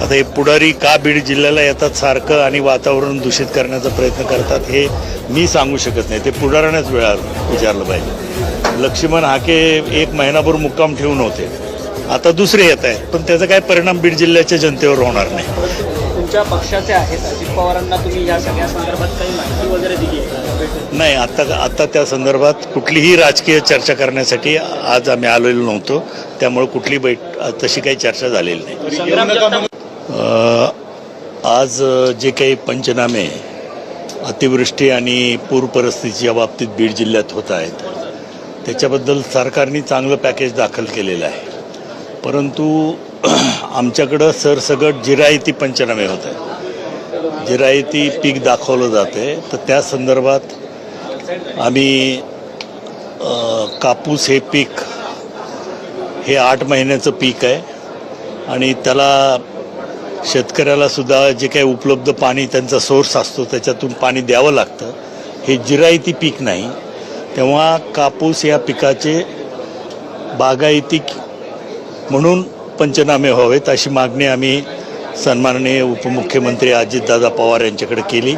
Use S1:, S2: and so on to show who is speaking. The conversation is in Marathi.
S1: आता हे पुढारी का बीड जिल्ह्याला येतात सारखं आणि वातावरण दूषित करण्याचा प्रयत्न करतात हे मी सांगू शकत नाही. ते पुढाऱ्यानेच वेळा विचारलं पाहिजे. लक्ष्मण हाके एक महिनाभर मुक्काम ठेवून होते. आता दुसरे येत आहेत पण त्याचा काय परिणाम बीड जिल्ह्याच्या जनतेवर होणार नाही.
S2: तुमच्या पक्षाचे आहेत अजित पवारांना तुम्ही या सगळ्या संदर्भात काही माहिती वगैरे दिली?
S1: नाही आता आता त्या संदर्भात कुठलीही राजकीय चर्चा करण्यासाठी आज आम्ही आलेलो नव्हतो. त्यामुळे कुठली बैठ तशी काही चर्चा झालेली नाही. आज जे काही पंचनामे अतिवृष्टी आणि पूर परिस्थितीच्या बाबतीत बीड जिल्ह्यात होत आहेत त्याच्याबद्दल सरकारने चांगलं पॅकेज दाखल केलेलं आहे. परंतु आमच्याकडं सरसगट जिरायती पंचनामे होत आहेत. जिरायती पीक दाखवलं जाते तर त्या संदर्भात आम्ही कापूस हे पीक हे आठ महिन्याचं पीक आहे आणि त्याला शेतकऱ्याला सुद्धा जे काही उपलब्ध पाणी त्यांचा सोर्स असतो त्याच्यातून पाणी द्यावं लागतं. हे जिरायती पीक नाही. तेव्हा कापूस या पिकाचे बागायती म्हणून पंचनामे व्हावेत अशी मागणी आम्ही सन्माननीय उपमुख्यमंत्री अजितदादा पवार यांच्याकडे केली.